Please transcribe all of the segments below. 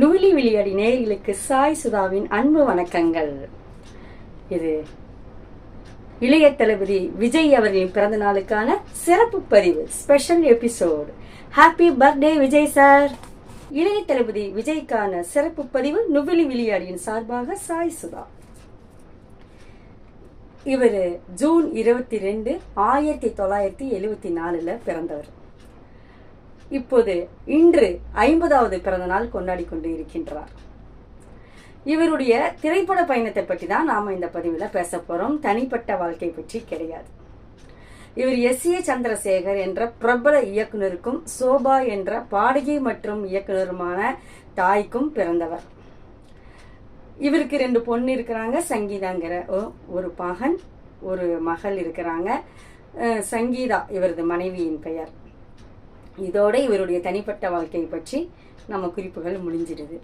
நூலி விளையாடி நேயர்களுக்கு சாய் சுதாவின் அன்பு வணக்கங்கள். இது இளைய தளபதி விஜய் அவர்களின் பிறந்த நாளுக்கான சிறப்பு பதிவு special episode happy birthday Vijay sir இளைய தளபதி விஜய்க்கான சிறப்பு பதிவு நுவிலி விளையாடியின் சார்பாக சாய் சுதா. இவர் ஜூன் இருபத்தி ரெண்டு ஆயிரத்தி தொள்ளாயிரத்தி எழுவத்தி நாலுல பிறந்தவர். இப்போது இன்று ஐம்பதாவது பிறந்த நாள் கொண்டாடி கொண்டு இருக்கின்றார். இவருடைய திரைப்பட பயணத்தை பற்றி தான் நாம இந்த பதிவில் பேச போறோம். தனிப்பட்ட வாழ்க்கை பற்றி கிடையாது. இவர் எஸ் ஏ சந்திரசேகர் என்ற பிரபல இயக்குனருக்கும் சோபா என்ற பாடகி மற்றும் இயக்குனருமான தாய்க்கும் பிறந்தவர். இவருக்கு ரெண்டு பொண்ணு இருக்கிறாங்க. சங்கீதாங்கிற ஒரு மகன் ஒரு மகள் இருக்கிறாங்க. சங்கீதா இவரது மனைவியின் பெயர். இதோட இவருடைய தனிப்பட்ட வாழ்க்கையை பற்றி நம்ம குறிப்புகள் முடிஞ்சிடுது.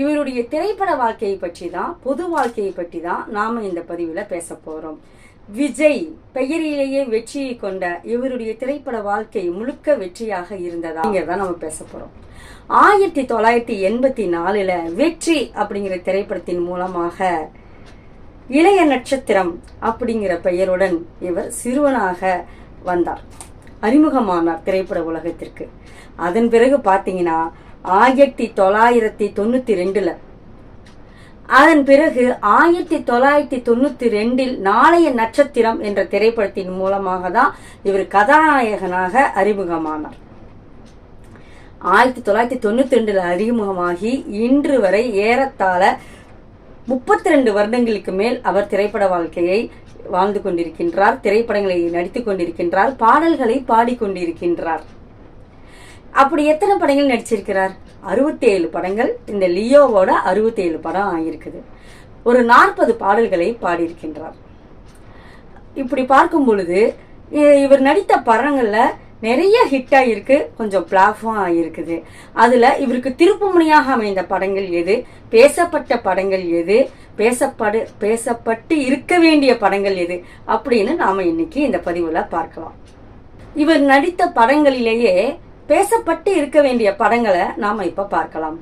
இவருடைய திரைப்பட வாழ்க்கையை பற்றி தான் பொது வாழ்க்கையை பற்றி தான் நாம இந்த பதிவில் பேச போறோம். விஜய் பெயரிலேயே வெற்றியை கொண்ட இவருடைய திரைப்பட வாழ்க்கை முழுக்க வெற்றியாக இருந்ததா தான் நம்ம பேச போறோம். ஆயிரத்தி தொள்ளாயிரத்தி எண்பத்தி நாலுல வெற்றி அப்படிங்கிற திரைப்படத்தின் மூலமாக இளைய நட்சத்திரம் அப்படிங்கிற பெயருடன் இவர் சிறுவனாக வந்தார். அறிமுகமானார் திரைப்பட உலகத்திற்கு. அதன் பிறகு பாத்தீங்கன்னா ஆயிரத்தி தொள்ளாயிரத்தி தொண்ணூத்தி ரெண்டில். அதன் பிறகு ஆயிரத்தி தொள்ளாயிரத்தி தொண்ணூத்தி ரெண்டில் நாளைய நட்சத்திரம் என்ற திரைப்படத்தின் மூலமாக தான் இவர் கதாநாயகனாக அறிமுகமானார். ஆயிரத்தி தொள்ளாயிரத்தி தொண்ணூத்தி ரெண்டுல அறிமுகமாகி இன்று வரை ஏறத்தாழ முப்பத்தி ரெண்டு வருடங்களுக்கு மேல் அவர் திரைப்பட வாழ்க்கையை வாழ்ந்து கொண்டிருக்கின்றார் திரைப்படங்களை நடித்துக் கொண்டிருக்கின்றார் பாடல்களை பாடிக்கொண்டிருக்கின்றார். அப்படி எத்தனை படங்கள் நடிச்சிருக்கிறார்? அறுபத்தேழு படங்கள். இந்த லியோவோட அறுபத்தேழு படம் ஆகியிருக்குது ஒரு நாற்பது பாடல்களை பாடியிருக்கின்றார். இப்படி பார்க்கும் பொழுது இ- இவர் நடித்த படங்களில் நிறைய ஹிட் ஆகியிருக்கு கொஞ்சம் பிளாஃபும் ஆகியிருக்குது அதில் இவருக்கு திருப்புமுனையாக அமைந்த படங்கள் எது? பேசப்பட்ட படங்கள் எது? பேசப்படு பேசப்பட்டு இருக்க வேண்டிய படங்கள் எது? அப்படின்னு நாம் இன்னைக்கு இந்த பதிவில் பார்க்கலாம். இவர் நடித்த படங்களிலேயே பேசப்பட்டு இருக்க வேண்டிய படங்களை நாம் இப்போ பார்க்கலாம்.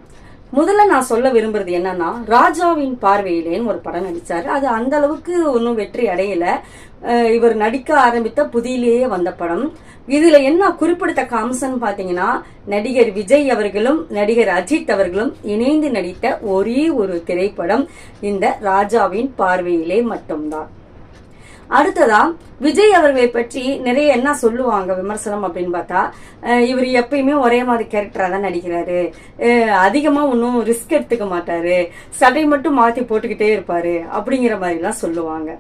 முதல்ல நான் சொல்ல விரும்புறது என்னன்னா ராஜாவின் பார்வையிலேன்னு ஒரு படம் நடிச்சாரு. அது அந்த அளவுக்கு ஒன்றும் வெற்றி அடையல. இவர் நடிக்க ஆரம்பித்த புதியிலேயே வந்த படம். இதுல என்ன குறிப்பிடத்தக்க அம்சம் பாத்தீங்கன்னா நடிகர் விஜய் அவர்களும் நடிகர் அஜித் அவர்களும் இணைந்து நடித்த ஒரே ஒரு திரைப்படம் இந்த ராஜாவின் பார்வையிலே மட்டும்தான். அடுத்ததா விஜய் அவர்களை பற்றி நிறைய என்ன சொல்லுவாங்க விமர்சனம் அப்படின்னு பார்த்தா இவர் எப்பயுமே ஒரே மாதிரி கேரக்டரா தான் நடிக்கிறாரு. அதிகமாக அதிகமா ஒன்றும் ரிஸ்க் எடுத்துக்க மாட்டாரு. சட்டை மட்டும் மாத்தி போட்டுக்கிட்டே இருப்பாரு அப்படிங்கிற மாதிரி எல்லாம் சொல்லுவாங்க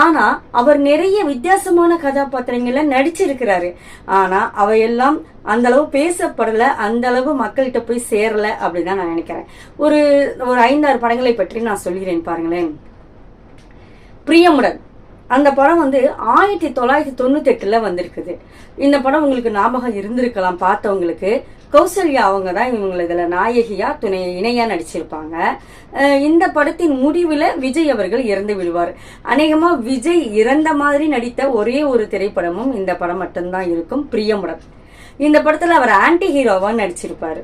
ஆனா அவர் நிறைய வித்தியாசமான கதாபாத்திரங்கள்ல நடிச்சிருக்கிறாரு. ஆனா அவையெல்லாம் அந்த அளவு பேசப்படல அந்த அளவு மக்கள்கிட்ட போய் சேரல அப்படின்னு தான் நான் நினைக்கிறேன். ஒரு ஒரு ஐந்தாறு படங்களை பற்றி நான் சொல்கிறேன் பாருங்களேன். பிரியமுடன். அந்த படம் வந்து ஆயிரத்தி தொள்ளாயிரத்தி தொண்ணூத்தெட்டில் வந்திருக்குது. இந்த படம் உங்களுக்கு ஞாபகம் இருந்திருக்கலாம் பார்த்தவங்களுக்கு. கௌசல்யா அவங்க தான் இவங்களை இதில் நாயகியாக துணை இணையாக நடிச்சிருப்பாங்க. இந்த படத்தின் முடிவில் விஜய் அவர்கள் இறந்து விடுவார். அநேகமாக விஜய் இறந்த மாதிரி நடித்த ஒரே ஒரு திரைப்படமும் இந்த படம் மட்டும்தான் இருக்கும் பிரியமுடன். இந்த படத்தில் அவர் ஆன்டி ஹீரோவாக நடிச்சிருப்பார்.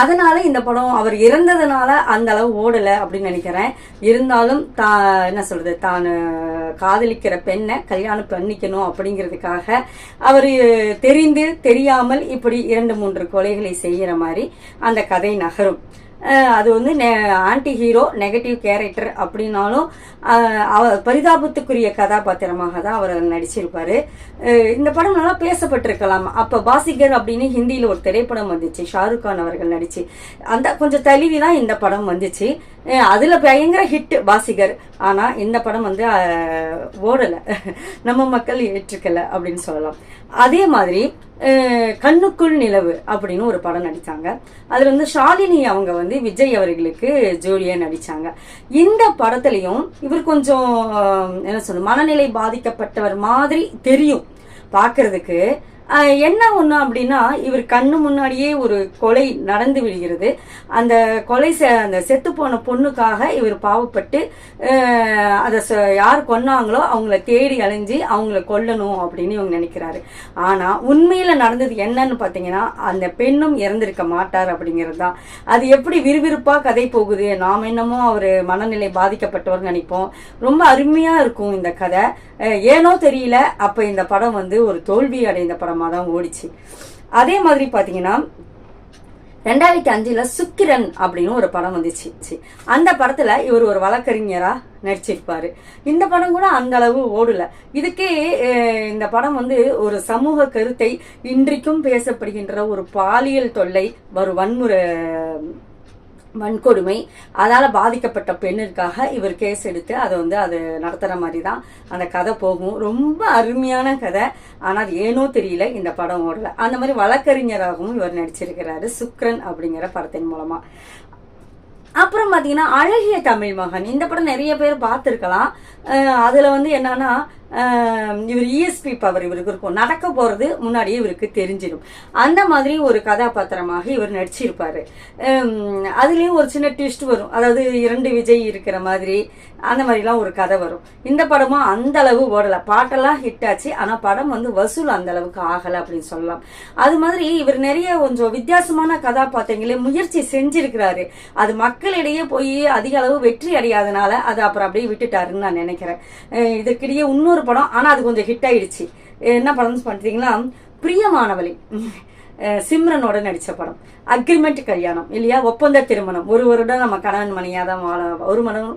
அதனால இந்த படம் அவர் இறந்ததுனால அந்த அளவு ஓடல அப்படின்னு நினைக்கிறேன். இருந்தாலும் தா என்ன சொல்றது தான் காதலிக்கிற பெண்ணை கல்யாணம் பண்ணிக்கணும் அப்படிங்கிறதுக்காக அவர் தெரிந்து தெரியாமல் இப்படி இரண்டு மூன்று கொலைகளை செய்கிற மாதிரி அந்த கதை நகரும். அது வந்து ஆன்டி ஹீரோ நெகட்டிவ் கேரக்டர் அப்படின்னாலும் அவர் அவ- பரிதாபத்துக்குரிய கதாபாத்திரமாக தான் அவர் நடிச்சிருப்பார். இந்த படம் நல்லா பேசப்பட்டிருக்கலாம். அப்போ பாசிகர் அப்படின்னு ஹிந்தியில் ஒரு திரைப்படம் வந்துச்சு ஷாருக் கான் அவர்கள் நடிச்சு. அந்த கொஞ்சம் தழுவி தான் இந்த படம் வந்துச்சு. அதில் பயங்கர ஹிட் வாசிகர். ஆனால் இந்த படம் வந்து ஓடலை. நம்ம மக்கள் ஏற்றுக்கலை அப்படின்னு சொல்லலாம். அதே மாதிரி கண்ணுக்குள் நிலவு அப்படின்னு ஒரு படம் நடித்தாங்க அதில் வந்து ஷாலினி அவங்க வந்து விஜய் அவர்களுக்கு ஜோடியாக நடித்தாங்க இந்த படத்துலையும் இவர் கொஞ்சம் என்ன சொல்றது மனநிலை பாதிக்கப்பட்டவர் மாதிரி தெரியும். பார்க்கறதுக்கு என்ன ஒன்று அப்படின்னா இவர் கண்ணு முன்னாடியே ஒரு கொலை நடந்து விடுகிறது. அந்த கொலை செ- அந்த செத்து போன பொண்ணுக்காக இவர் பாவப்பட்டு அதை ச- யார் கொன்னாங்களோ அவங்கள தேடி அலைஞ்சு அவங்கள கொல்லணும் அப்படின்னு இவங்க நினைக்கிறாரு. ஆனால் உண்மையில் நடந்தது என்னன்னு பார்த்தீங்கன்னா அந்த பெண்ணும் இறந்திருக்க மாட்டார் அப்படிங்கிறது தான். அது எப்படி விறுவிறுப்பாக கதை போகுது? நாம் என்னமோ அவர் மனநிலை பாதிக்கப்பட்டவர்னு நினைப்போம். ரொம்ப அருமையாக இருக்கும் இந்த கதை. ஏனோ தெரியல அப்போ இந்த படம் வந்து ஒரு தோல்வி அடைந்த படம் தான் ஓடிச்சு. அதே மாதிரி பார்த்தீங்கன்னா ரெண்டாயிரத்தி அஞ்சில் சுக்கிரன் அப்படின்னு ஒரு படம் வந்துச்சு. அந்த படத்துல இவர் ஒரு வழக்கறிஞரா நடிச்சிருப்பாரு. இந்த படம் கூட அந்த அளவு ஓடல. இதுக்கே இந்த படம் வந்து ஒரு சமூக கருத்தை இன்றைக்கும் பேசப்படுகின்ற ஒரு பாலியல் தொல்லை ஒரு வன்முறை வன்கொடுமை அதால் பாதிக்கப்பட்ட பெண்ணிற்காக இவர் கேஸ் எடுத்து அதை வந்து அது நடத்துகிற மாதிரி தான் அந்த கதை போகும். ரொம்ப அருமையான கதை. ஆனால் அது ஏனோ தெரியல இந்த படம் ஓடல. அந்த மாதிரி வழக்கறிஞராகவும் இவர் நடிச்சிருக்கிறாரு சுக்ரன் அப்படிங்கிற படத்தின் மூலமாக அப்புறம் பார்த்தீங்கன்னா அழகிய தமிழ் மகன். இந்த படம் நிறைய பேர் பார்த்துருக்கலாம். அதில் வந்து என்னன்னா இவர் இஎஸ்பி பவர் இவருக்கு இருக்கும். நடக்க போகிறது முன்னாடியே இவருக்கு தெரிஞ்சிடும். அந்த மாதிரி ஒரு கதாபாத்திரமாக இவர் நடிச்சிருப்பார். அதுலேயும் ஒரு சின்ன ட்விஸ்ட் வரும். அதாவது இரண்டு விஜய் இருக்கிற மாதிரி அந்த மாதிரிலாம் ஒரு கதை வரும். இந்த படமும் அந்த அளவு ஓடலை. பாட்டெல்லாம் ஹிட் ஆச்சு. ஆனால் படம் வந்து வசூல் அந்த அளவுக்கு ஆகலை அப்படின்னு சொல்லலாம். அது மாதிரி இவர் நிறைய கொஞ்சம் வித்தியாசமான கதாபாத்திரங்களே முயற்சி செஞ்சிருக்கிறாரு. அது மக்களிடையே போய் அதிக அளவு வெற்றி அடையாதனால அதை அப்புறம் அப்படியே விட்டுட்டாருன்னு நான் நினைக்கிறேன். இதற்கிடையே இன்னொரு படம் ஆனால் அது கொஞ்சம் ஹிட் ஆயிடுச்சு. என்ன படம்னு பார்த்தீங்கன்னா பிரியமானவளை சிம்ரனோட நடித்த படம். அக்ரிமெண்ட் கல்யாணம் இல்லையா? ஒப்பந்த திருமணம். ஒரு வருடம் நம்ம கணவன் மணியாக தான் வாழ ஒரு மனம்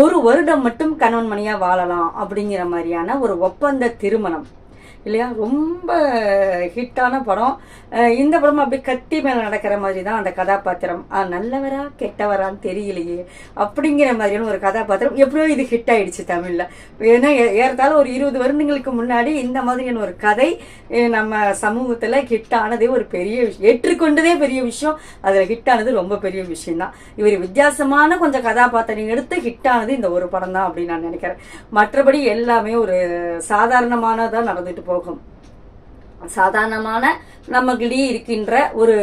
ஒரு வருடம் மட்டும் கணவன் மணியாக வாழலாம் அப்படிங்கிற மாதிரியான ஒரு ஒப்பந்த திருமணம். இல்லையா? ரொம்ப ஹிட்டான படம். இந்த படம் அப்படியே கத்தி மேலே நடக்கிற மாதிரி தான் அந்த கதாபாத்திரம். நல்லவரா கெட்டவரான்னு தெரியலையே அப்படிங்கிற மாதிரியான ஒரு கதாபாத்திரம். எப்படியோ இது ஹிட் ஆயிடுச்சு தமிழில். ஏன்னா ஏ- ஒரு இருபது வருடங்களுக்கு முன்னாடி இந்த மாதிரியான ஒரு கதை நம்ம சமூகத்தில் ஹிட் ஆனதே ஒரு பெரிய விஷயம் ஏற்றுக்கொண்டதே பெரிய விஷயம். அதில் ஹிட் ஆனது ரொம்ப பெரிய விஷயம் தான் இவர் வித்தியாசமான கொஞ்சம் கதாபாத்திரம் எடுத்து ஹிட் ஆனது இந்த ஒரு படம் தான் அப்படின்னு நான் நினைக்கிறேன். மற்றபடி எல்லாமே ஒரு சாதாரணமானதாக நடந்துட்டு போகும். சாதாரணமான நம்மகிடையே இருக்கின்ற ஒரு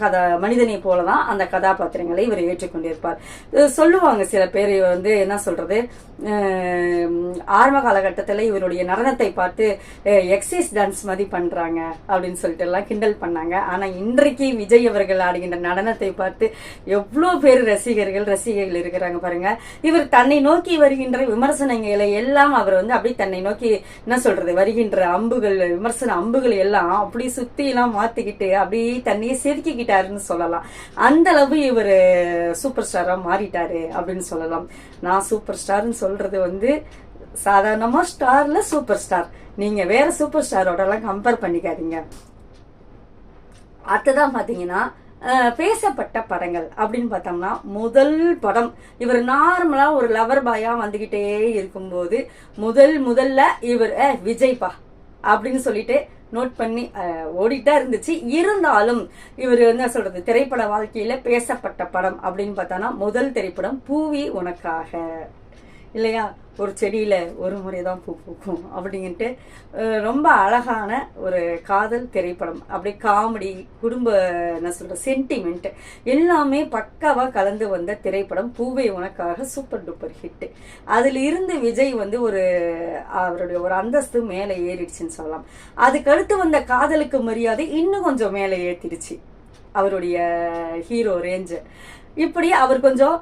கதா மனிதனை போலதான் அந்த கதாபாத்திரங்களை இவர் ஏற்றுக்கொண்டிருப்பார். சொல்லுவாங்க சில பேர் வந்து என்ன சொல்றது ஆரம்ப காலகட்டத்தில் இவருடைய நடனத்தை பார்த்து எக்ஸைஸ் டான்ஸ் மாதிரி பண்ணுறாங்க அப்படின்னு சொல்லிட்டு எல்லாம் கிண்டல் பண்ணாங்க. ஆனால் இன்றைக்கு விஜய் அவர்கள் ஆடுகின்ற நடனத்தை பார்த்து எவ்வளோ பேர் ரசிகர்கள் ரசிகைகள் இருக்கிறாங்க பாருங்க. இவர் தன்னை நோக்கி வருகின்ற விமர்சனங்களை எல்லாம் அவர் வந்து அப்படியே தன்னை நோக்கி என்ன சொல்றது வருகின்ற அம்புகள் விமர்சன அம்புகளை எல்லாம் அப்படி சுத்தி எல்லாம் மாத்திக்கிட்டு அப்படியே தண்ணியை செதுக்கிக்கிட்டாருன்னு சொல்லலாம். அந்த அளவு இவர் சூப்பர் ஸ்டாரா மாறிட்டாரு அப்படின்னு சொல்லலாம். நான் சூப்பர் ஸ்டார்னு சொல்றது வந்து சாதாரணமா ஸ்டார்ல சூப்பர் ஸ்டார் நீங்க வேற சூப்பர் ஸ்டாரோட எல்லாம் கம்பேர் பண்ணிக்காதீங்க. அடுத்ததான் பாத்தீங்கன்னா பேசப்பட்ட படங்கள் அப்படின்னு பார்த்தோம்னா முதல் படம். இவர் நார்மலா ஒரு லவர் பாயா வந்துகிட்டே இருக்கும்போது முதல் முதல்ல இவர் விஜய்பா அப்படின்னு சொல்லிட்டு நோட் பண்ணி ஓடிட்டா இருந்துச்சு. இருந்தாலும் இவர் என்ன சொல்றது திரைப்பட வாழ்க்கையில பேசப்பட்ட படம் அப்படின்னு பார்த்தோன்னா முதல் திரைப்படம் பூவி உனக்காக. இல்லையா? ஒரு செடியில் ஒரு முறை தான் பூ பூக்கும் அப்படின்ட்டு ரொம்ப அழகான ஒரு காதல் திரைப்படம். அப்படியே காமெடி குடும்ப என்ன சொல்கிற சென்டிமெண்ட் எல்லாமே பக்காவாக கலந்து வந்த திரைப்படம். பூவை உனக்காக சூப்பர் டூப்பர் ஹிட்டு அதில் இருந்து விஜய் வந்து ஒரு அவருடைய ஒரு அந்தஸ்து மேலே ஏறிடுச்சுன்னு சொல்லலாம். அதுக்கடுத்து வந்த காதலுக்கு மரியாதை இன்னும் கொஞ்சம் மேலே ஏற்றிடுச்சு அவருடைய ஹீரோ ரேஞ்சு. இப்படி அவர் கொஞ்சம்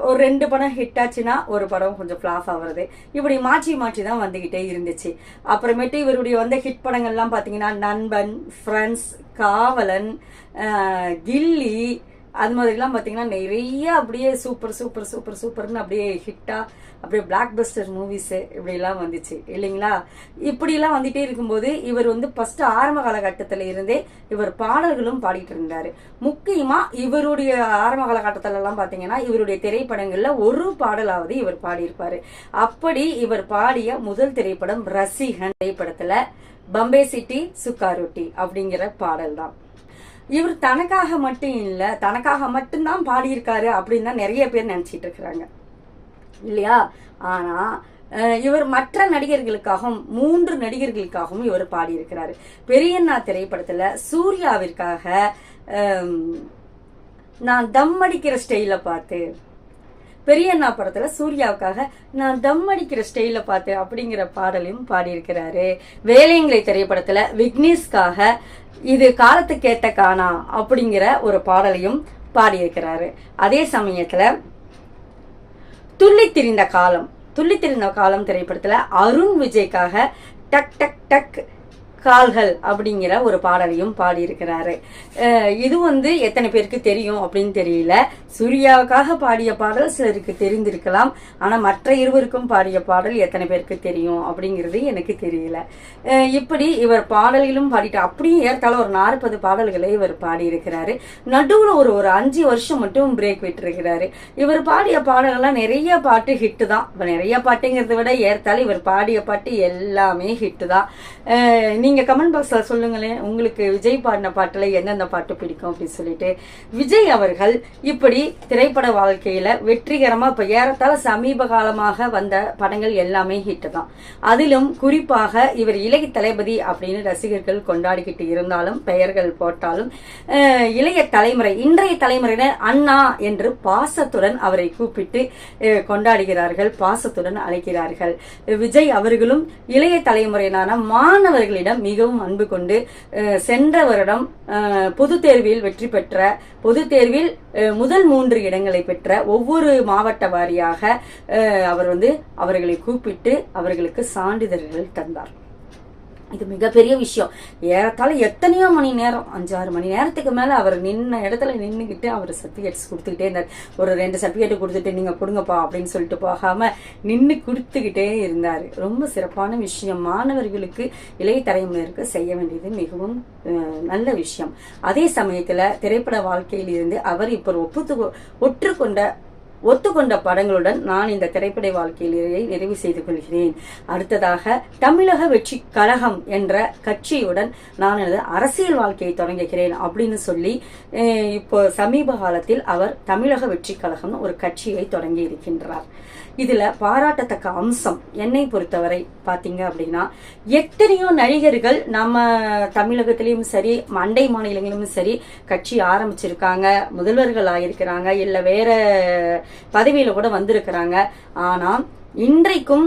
ஒரு ரெண்டு படம் ஹிட் ஆச்சுன்னா ஒரு படம் கொஞ்சம் ஃப்ளாப் ஆகுறது இப்படி மாற்றி மாற்றி தான் வந்துக்கிட்டே இருந்துச்சு. அப்புறமேட்டு இவருடைய வந்த ஹிட் படங்கள்லாம் பார்த்தீங்கன்னா நண்பன் ஃப்ரெண்ட்ஸ் காவலன் கில்லி அது மாதிரிலாம் பார்த்தீங்கன்னா நிறைய அப்படியே சூப்பர் சூப்பர் சூப்பர் சூப்பர்னு அப்படியே ஹிட்டாக அப்படியே பிளாக் பஸ்டர் மூவிஸு இப்படிலாம் வந்துச்சு. இல்லைங்களா? இப்படிலாம் வந்துட்டே இருக்கும்போது இவர் வந்து ஃபஸ்ட்டு ஆரம்ப காலகட்டத்தில் இருந்தே இவர் பாடல்களும் பாடிட்டு இருந்தார். முக்கியமாக இவருடைய ஆரம்ப காலகட்டத்திலலாம் பார்த்தீங்கன்னா இவருடைய திரைப்படங்களில் ஒரு பாடலாவது இவர் பாடியிருப்பார். அப்படி இவர் பாடிய முதல் திரைப்படம் ரசிகன் திரைப்படத்தில் பம்பே சிட்டி சுக்காரொட்டி அப்படிங்கிற பாடல் தான் இவர் தனக்காக மட்டும் இல்லை தனக்காக மட்டும்தான் பாடியிருக்காரு அப்படின்னு தான் நிறைய பேர் நினச்சிட்டு இருக்கிறாங்க. இல்லையா? ஆனால் இவர் மற்ற நடிகர்களுக்காகவும் மூன்று நடிகர்களுக்காகவும் இவர் பாடியிருக்கிறாரு. பெரியண்ணா திரைப்படத்தில் சூர்யாவிற்காக நான் தம் அடிக்கிற ஸ்டைலை பார்த்து பெரியண்ணா படத்துல சூர்யாவுக்காக நான் தம் அடிக்கிற ஸ்டைல பார்த்து அப்படிங்கிற பாடலையும் பாடியிருக்கிறாரு. வேலைங்களை திரைப்படத்துல விக்னேஷ்காக இது காலத்துக்கேட்ட காணா அப்படிங்கிற ஒரு பாடலையும் பாடியிருக்கிறாரு. அதே சமயத்துல துள்ளி திரிந்த காலம் துள்ளி திரிந்த காலம் திரைப்படத்துல அருண் விஜய்க்காக டக் டக் டக் கால்கள் அப்படிங்கிற ஒரு பாடலையும் பாடியிருக்கிறாரு. இது வந்து எத்தனை பேருக்கு தெரியும் அப்படின்னு தெரியல. சூர்யாவுக்காக பாடிய பாடல் சிலருக்கு தெரிந்திருக்கலாம். ஆனால் மற்ற இருவருக்கும் பாடிய பாடல் எத்தனை பேருக்கு தெரியும் அப்படிங்கிறது எனக்கு தெரியல. இப்படி இவர் பாடலிலும் பாடிட்டு அப்படியே ஏற்கால ஒரு நாற்பது பாடல்களை இவர் பாடியிருக்கிறாரு. நடுவில் ஒரு ஒரு அஞ்சு வருஷம் மட்டும் பிரேக் விட்டுருக்கிறாரு. இவர் பாடிய பாடல்கள்லாம் நிறைய பாட்டு ஹிட்டு தான். இப்ப நிறைய பாட்டுங்கிறத விட ஏற்கால இவர் பாடிய பாட்டு எல்லாமே ஹிட்டு தான். நீங்கள் நீங்க கமெண்ட் பாக்ஸ்ல சொல்லுங்களேன் உங்களுக்கு விஜய் பாடின பாட்டுல எந்தெந்த பாட்டு பிடிக்கும் அப்படின்னு சொல்லிட்டு. விஜய் அவர்கள் இப்படி திரைப்பட வாழ்க்கையில வெற்றிகரமா இப்ப ஏறத்தாழ சமீப காலமாக வந்த படங்கள் எல்லாமே ஹிட் தான். அதிலும் குறிப்பாக இவர் இளைய தளபதி அப்படின்னு ரசிகர்கள் கொண்டாடிக்கிட்டு இருந்தாலும் பெயர்கள் போட்டாலும் இளைய தலைமுறை இன்றைய தலைமுறையினர் அண்ணா என்று பாசத்துடன் அவரை கூப்பிட்டு கொண்டாடுகிறார்கள் பாசத்துடன் அழைக்கிறார்கள். விஜய் அவர்களும் இளைய தலைமுறையினான மாணவர்களிடம் மிகவும் அன்பு கொண்டு சென்ற வருடம் பொது தேர்வில் வெற்றி பெற்ற பொது தேர்வில் முதல் மூன்று இடங்களை பெற்ற ஒவ்வொரு மாவட்ட வாரியாக அவர் வந்து அவர்களை கூப்பிட்டு அவர்களுக்கு சான்றிதழ்கள் தந்தார். இது மிகப்பெரிய விஷயம். ஏறத்தாலும் எத்தனையோ மணி நேரம் அஞ்சாறு மணி நேரத்துக்கு மேலே அவர் நின்ன இடத்துல நின்றுக்கிட்டு அவர் சர்டிஃபிகேட்ஸ் கொடுத்துக்கிட்டே இருந்தார். ஒரு ரெண்டு சர்டிஃபிகேட் கொடுத்துட்டு நீங்கள் கொடுங்கப்பா அப்படின்னு சொல்லிட்டு போகாமல் நின்று கொடுத்துக்கிட்டே இருந்தார். ரொம்ப சிறப்பான விஷயம். மாணவர்களுக்கு இளைய தலைமுறையினருக்கு செய்ய வேண்டியது மிகவும் நல்ல விஷயம். அதே சமயத்தில் திரைப்பட வாழ்க்கையில் இருந்து அவர் இப்போ ஒப்புத்து ஒற்றுக்கொண்ட ஒத்துக்கொண்ட படங்களுடன் நான் இந்த திரைப்பட வாழ்க்கையிலேயே நிறைவு செய்து கொள்கிறேன். அடுத்ததாக தமிழக வெற்றி கழகம் என்ற கட்சியுடன் நான் எனது அரசியல் வாழ்க்கையை தொடங்குகிறேன் அப்படின்னு சொல்லி இப்போ சமீப காலத்தில் அவர் தமிழக வெற்றி கழகம் ஒரு கட்சியை தொடங்கி இருக்கின்றார் இதுல பாராட்டத்தக்க அம்சம் என்னை பொறுத்தவரை பாத்தீங்க அப்படின்னா எத்தனையோ நடிகர்கள் நம்ம தமிழகத்திலயும் சரி மண்டை மாநிலங்களிலும் சரி கட்சி ஆரம்பிச்சிருக்காங்க முதல்வர்கள் ஆயிருக்கிறாங்க இல்ல வேற பதவியில கூட வந்திருக்கிறாங்க. ஆனா இன்றைக்கும்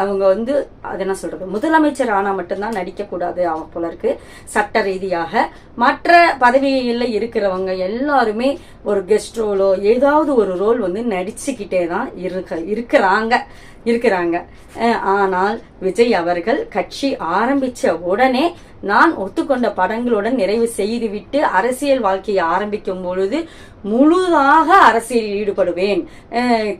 அவங்க வந்து அது என்ன சொல்றது முதலமைச்சர் ஆனா மட்டும்தான் நடிக்கக்கூடாது அவன் அவங்க போல இருக்கு. சட்ட ரீதியாக. மற்ற பதவியில் இருக்கிறவங்க எல்லாருமே ஒரு கெஸ்ட் ரோலோ ஏதாவது ஒரு ரோல் வந்து நடிச்சுக்கிட்டே தான் இருக்க இருக்கிறாங்க. இருக்கிறாங்க. ஆனால் விஜய் அவர்கள் கட்சி ஆரம்பிச்ச உடனே நான் ஒத்துக்கொண்ட படங்களுடன் நிறைவு செய்துவிட்டு அரசியல் வாழ்க்கையை ஆரம்பிக்கும் பொழுது முழுதாக அரசியலில் ஈடுபடுவேன்.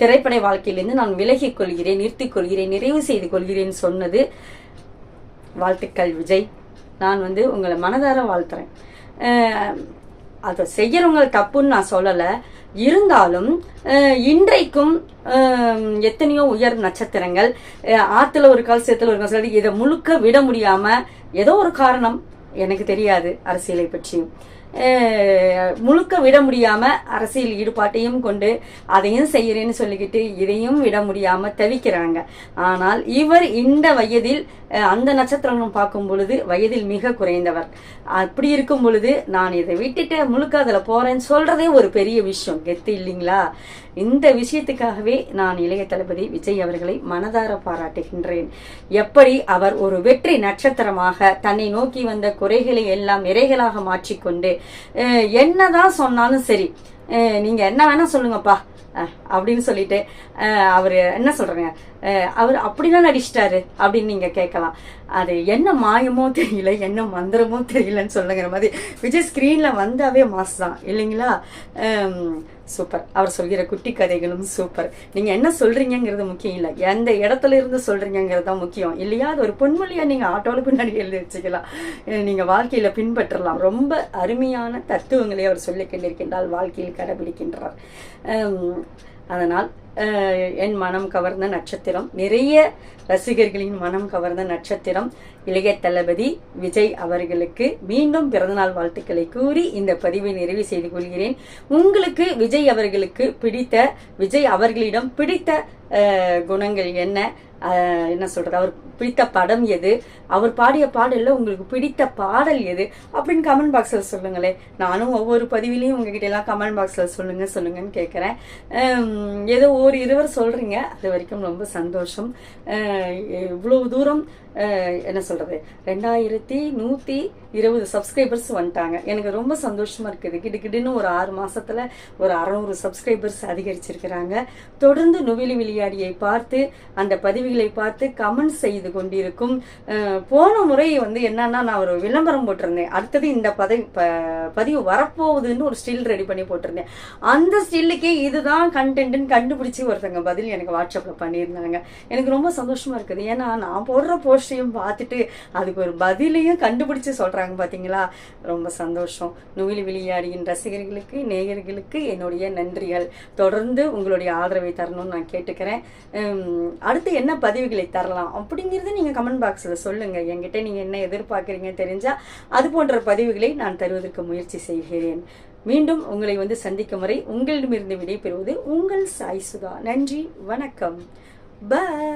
திரைப்பட வாழ்க்கையிலிருந்து நான் விலகிக் கொள்கிறேன் நிறுத்திக் கொள்கிறேன் நிறைவு செய்து கொள்கிறேன் சொன்னது வாழ்த்துக்கள் விஜய். நான் வந்து உங்களை மனதார வாழ்த்துறேன். அதை செய்யறவங்க தப்புன்னு நான் சொல்லலை. இருந்தாலும் இன்றைக்கும் எத்தனையோ உயர் நட்சத்திரங்கள் ஆற்றுல ஆத்துல ஒரு கால் சேத்துல ஒரு கால் சொல்லி இதை முழுக்க விட முடியாம ஏதோ ஒரு காரணம் எனக்கு தெரியாது அரசியலை பற்றியும். முழுக்க விட முடியாம அரசியல் ஈடுபாட்டையும் கொண்டு அதையும் செய்யறேன்னு சொல்லிக்கிட்டு இதையும் விட முடியாம தவிக்கிறாங்க. ஆனால் இவர் இந்த வயதில் அந்த நட்சத்திரங்களும் பார்க்கும் பொழுது வயதில் மிக குறைந்தவர். அப்படி இருக்கும் பொழுது நான் இதை விட்டுட்டு முழுக்க அதுல போறேன்னு சொல்றதே ஒரு பெரிய விஷயம். கெத்து இல்லைங்களா? இந்த விஷயத்துக்காகவே நான் இளைய தளபதி விஜய் அவர்களை மனதார பாராட்டுகின்றேன். எப்படி அவர் ஒரு வெற்றி நட்சத்திரமாக தன்னை நோக்கி வந்த குறைகளை எல்லாம் நிறைகளாக மாற்றிக்கொண்டு என்னதான் சொன்னாலும் சரி. நீங்க என்ன வேணா சொல்லுங்கப்பா. அஹ், அப்படின்னு சொல்லிட்டு அஹ், அவரு என்ன சொல்றேங்க? அஹ், அவர் அப்படிதான் நடிச்சிட்டாரு அப்படின்னு நீங்க கேட்கலாம். அது என்ன மாயமோ தெரியல என்ன மந்திரமோ தெரியலன்னு சொல்லுங்கிற மாதிரி. விஜய் ஸ்கிரீன்ல வந்தாவே மாஸ் தான் இல்லைங்களா? சூப்பர் அவர் சொல்கிற குட்டி கதைகளும் சூப்பர் நீங்கள் என்ன சொல்கிறீங்கிறது முக்கியம் இல்லை. எந்த இடத்துல இருந்து சொல்கிறீங்கிறது தான் முக்கியம். இல்லையா அது ஒரு பொன்மொழியாக நீங்கள் ஆட்டோவில் பின்னாடி எழுதி வச்சுக்கலாம். நீங்கள் வாழ்க்கையில் பின்பற்றலாம். ரொம்ப அருமையான தத்துவங்களை அவர் சொல்லிக் கொண்டிருக்கின்றால் வாழ்க்கையில் கடைபிடிக்கின்றார். அதனால் என் மனம் கவர்ந்த நட்சத்திரம். நிறைய ரசிகர்களின் மனம் கவர்ந்த நட்சத்திரம். இளைய தளபதி விஜய் அவர்களுக்கு மீண்டும் பிறந்தநாள் வாழ்த்துக்களை கூறி இந்த பதிவை நிறைவு செய்து கொள்கிறேன். உங்களுக்கு விஜய் அவர்களுக்கு பிடித்த விஜய் அவர்களிடம் பிடித்த குணங்கள் என்ன? என்ன சொல்றது அவர் பிடித்த படம் எது? அவர் பாடிய பாடல்ல உங்களுக்கு பிடித்த பாடல் எது? அப்படின்னு கமெண்ட் பாக்ஸில் சொல்லுங்களேன். நானும் ஒவ்வொரு பதிவிலையும் உங்ககிட்ட எல்லாம் கமெண்ட் பாக்ஸில் சொல்லுங்க சொல்லுங்கன்னு கேட்குறேன் ஏதோ ஒரு இருவர் சொல்றீங்க. அது வரைக்கும் ரொம்ப சந்தோஷம். இவ்வளோ இவ்வளவு தூரம் என்ன சொல்றது ரெண்டாயிரத்தி நூத்தி இருபது சப்ஸ்கிரைபர்ஸ் வந்துட்டாங்க. எனக்கு ரொம்ப சந்தோஷமா இருக்குது. கிடுகிடுன்னு ஒரு ஆறு மாசத்துல ஒரு அறநூறு சப்ஸ்கிரைபர்ஸ் அதிகரிச்சிருக்கிறாங்க. தொடர்ந்து நுவிலி விளையாடியை பார்த்து அந்த பதிவுகளை பார்த்து கமெண்ட் செய்து கொண்டிருக்கும் போன முறை வந்து என்னன்னா நான் ஒரு விளம்பரம் போட்டிருந்தேன். அடுத்தது இந்த பதவி ப- பதிவு வரப்போகுதுன்னு ஒரு ஸ்டில் ரெடி பண்ணி போட்டிருந்தேன். அந்த ஸ்டில்லுக்கே இதுதான் கண்டென்ட்னு கண்டுபிடிச்சி ஒருத்தங்க பதில் எனக்கு வாட்ஸ்அப்பில் பண்ணியிருந்தாங்க. எனக்கு ரொம்ப சந்தோஷமா இருக்குது. ஏன்னா நான் போடுற போஸ்டையும் பார்த்துட்டு அதுக்கு ஒரு பதிலையும் கண்டுபிடிச்சு சொல்றாங்க பார்த்தீங்களா ரொம்ப சந்தோஷம். நுவிலி விளையாடியின் ரசிகர்களுக்கு நேயர்களுக்கு என்னுடைய நன்றிகள். தொடர்ந்து உங்களுடைய ஆதரவை தரணும்னு நான் கேட்டுக்கிறேன். அடுத்து என்ன பதிவுகளை தரலாம். அப்படிங்கிறது நீங்கள் கமெண்ட் பாக்ஸில் சொல்லுங்க. என்கிட்ட நீங்கள் என்ன எதிர்பார்க்குறீங்க தெரிஞ்சால் அது போன்ற பதிவுகளை நான் தருவதற்கு முயற்சி செய்கிறேன். மீண்டும் உங்களை வந்து சந்திக்கும் வரை உங்களிடமிருந்து விடைபெறுவது உங்கள் சாய் சுதா. நன்றி வணக்கம். பாய்